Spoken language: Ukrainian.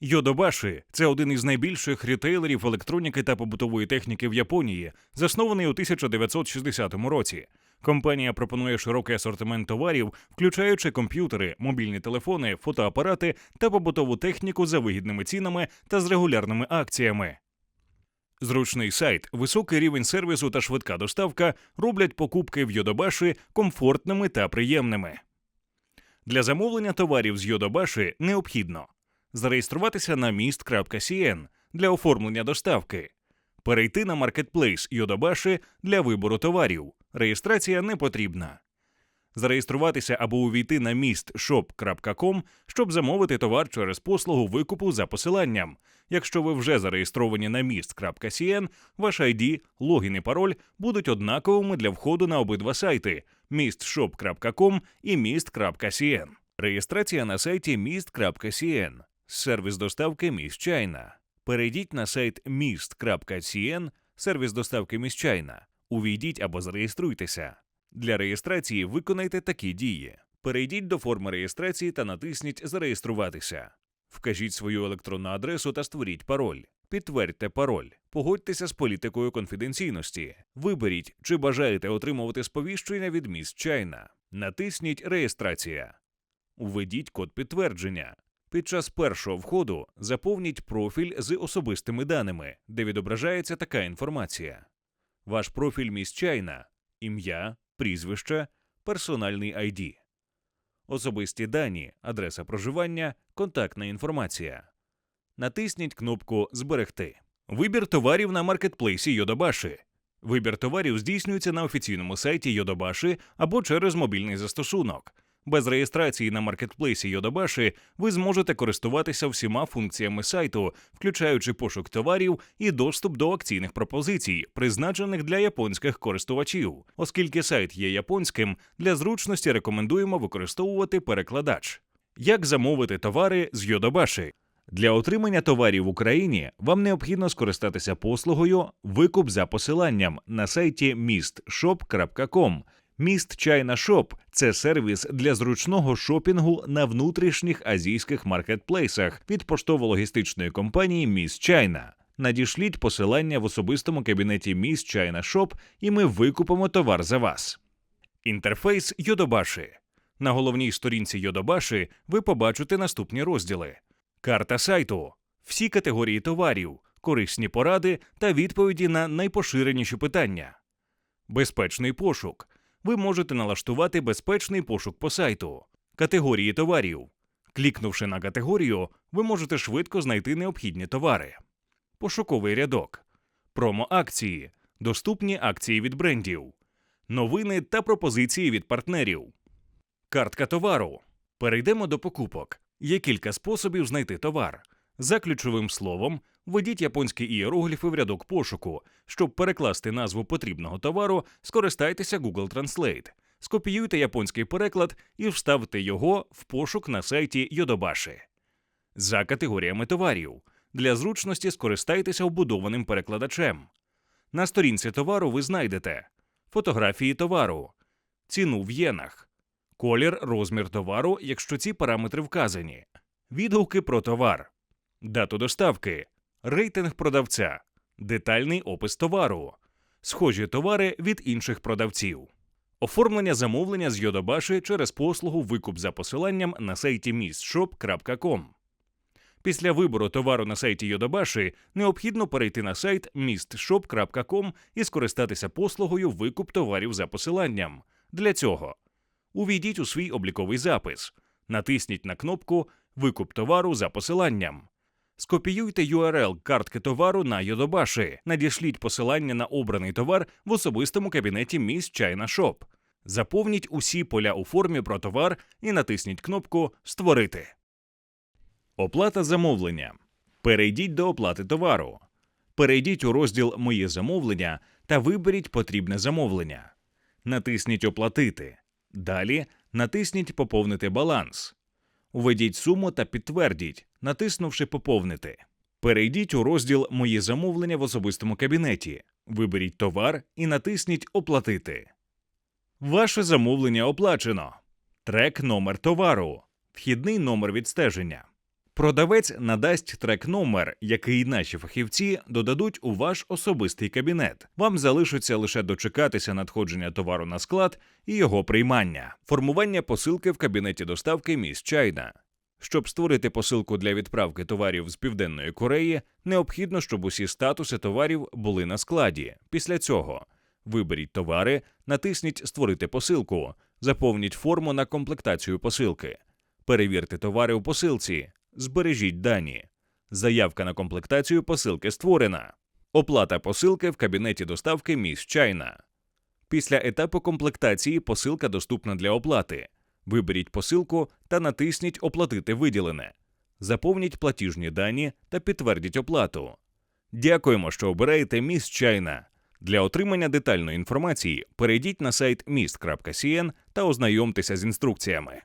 Йодобаши це один із найбільших рітейлерів електроніки та побутової техніки в Японії, заснований у 1960 році. Компанія пропонує широкий асортимент товарів, включаючи комп'ютери, мобільні телефони, фотоапарати та побутову техніку за вигідними цінами та з регулярними акціями. Зручний сайт, високий рівень сервісу та швидка доставка роблять покупки в Йодобаші комфортними та приємними. Для замовлення товарів з Йодобаші необхідно зареєструватися на міст.cn для оформлення доставки, перейти на маркетплейс Йодобаші для вибору товарів. Реєстрація не потрібна. Зареєструватися або увійти на містshop.com, щоб замовити товар через послугу викупу за посиланням. Якщо ви вже зареєстровані на mist.cn, ваш ID, логін і пароль будуть однаковими для входу на обидва сайти mistshop.com і mist.cn. Реєстрація на сайті mist.cn. Сервіс доставки Міщайна. Перейдіть на сайт mist.cn, сервіс доставки Міщайна. Увійдіть або зареєструйтеся. Для реєстрації виконайте такі дії: перейдіть до форми реєстрації та натисніть Зареєструватися. Вкажіть свою електронну адресу та створіть пароль. Підтвердьте пароль. Погодьтеся з політикою конфіденційності. Виберіть, чи бажаєте отримувати сповіщення від міст Чайна. Натисніть Реєстрація. Введіть код підтвердження. Під час першого входу заповніть профіль з особистими даними, де відображається така інформація. Ваш профіль міст ім'я, прізвище, персональний ID. Особисті дані, адреса проживання, контактна інформація. Натисніть кнопку Зберегти. Вибір товарів на маркетплейсі Йодобаші. Вибір товарів здійснюється на офіційному сайті Йодобаші або через мобільний застосунок. Без реєстрації на маркетплейсі Йодобаші ви зможете користуватися всіма функціями сайту, включаючи пошук товарів і доступ до акційних пропозицій, призначених для японських користувачів. Оскільки сайт є японським, для зручності рекомендуємо використовувати перекладач. Як замовити товари з Йодобаші? Для отримання товарів в Україні вам необхідно скористатися послугою Викуп за посиланням на сайті mistshop.com. Міст Чайна Шоп це сервіс для зручного шопінгу на внутрішніх азійських маркетплейсах від поштово-логістичної компанії Міст Чайна. Надішліть посилання в особистому кабінеті Міст Чайна Шоп, і ми викупимо товар за вас. Інтерфейс Йодобаші. На головній сторінці Йодобаші ви побачите наступні розділи: карта сайту, всі категорії товарів, корисні поради та відповіді на найпоширеніші питання. Безпечний пошук. Ви можете налаштувати безпечний пошук по сайту, категорії товарів. Клікнувши на категорію, ви можете швидко знайти необхідні товари. Пошуковий рядок, промо-акції, доступні акції від брендів, новини та пропозиції від партнерів. Картка товару. Перейдемо до покупок. Є кілька способів знайти товар. За ключовим словом, введіть японські ієрогліфи в рядок пошуку. Щоб перекласти назву потрібного товару, скористайтеся Google Translate. Скопіюйте японський переклад і вставте його в пошук на сайті Йодобаші. За категоріями товарів. Для зручності скористайтеся вбудованим перекладачем. На сторінці товару ви знайдете фотографії товару, ціну в єнах, колір, розмір товару, якщо ці параметри вказані, відгуки про товар, дату доставки, рейтинг продавця, детальний опис товару, схожі товари від інших продавців. Оформлення замовлення з Йодобаші через послугу Викуп за посиланням на сайті mistshop.com. Після вибору товару на сайті Йодобаші необхідно перейти на сайт mistshop.com і скористатися послугою Викуп товарів за посиланням. Для цього увійдіть у свій обліковий запис, натисніть на кнопку Викуп товару за посиланням. Скопіюйте URL картки товару на Йодобаші, надішліть посилання на обраний товар в особистому кабінеті Міс Чайна Шоп. Заповніть усі поля у формі про товар і натисніть кнопку Створити. Оплата замовлення. Перейдіть до оплати товару. Перейдіть у розділ Моє замовлення та виберіть потрібне замовлення. Натисніть Оплатити. Далі натисніть Поповнити баланс. Введіть суму та підтвердіть, натиснувши Поповнити. Перейдіть у розділ Мої замовлення в особистому кабінеті. Виберіть товар і натисніть Оплатити. Ваше замовлення оплачено. Трек номер товару. Вхідний номер відстеження. Продавець надасть трек-номер, який наші фахівці додадуть у ваш особистий кабінет. Вам залишиться лише дочекатися надходження товару на склад і його приймання. Формування посилки в кабінеті доставки міст Чайна. Щоб створити посилку для відправки товарів з Південної Кореї, необхідно, щоб усі статуси товарів були на складі. Після цього виберіть товари, натисніть Створити посилку, заповніть форму на комплектацію посилки. Перевірте товари у посилці, збережіть дані. Заявка на комплектацію посилки створена. Оплата посилки в кабінеті доставки міст Чайна. Після етапу комплектації посилка доступна для оплати. Виберіть посилку та натисніть Оплатити виділене. Заповніть платіжні дані та підтвердіть оплату. Дякуємо, що обираєте міст Чайна. Для отримання детальної інформації перейдіть на сайт mist.cn та ознайомтеся з інструкціями.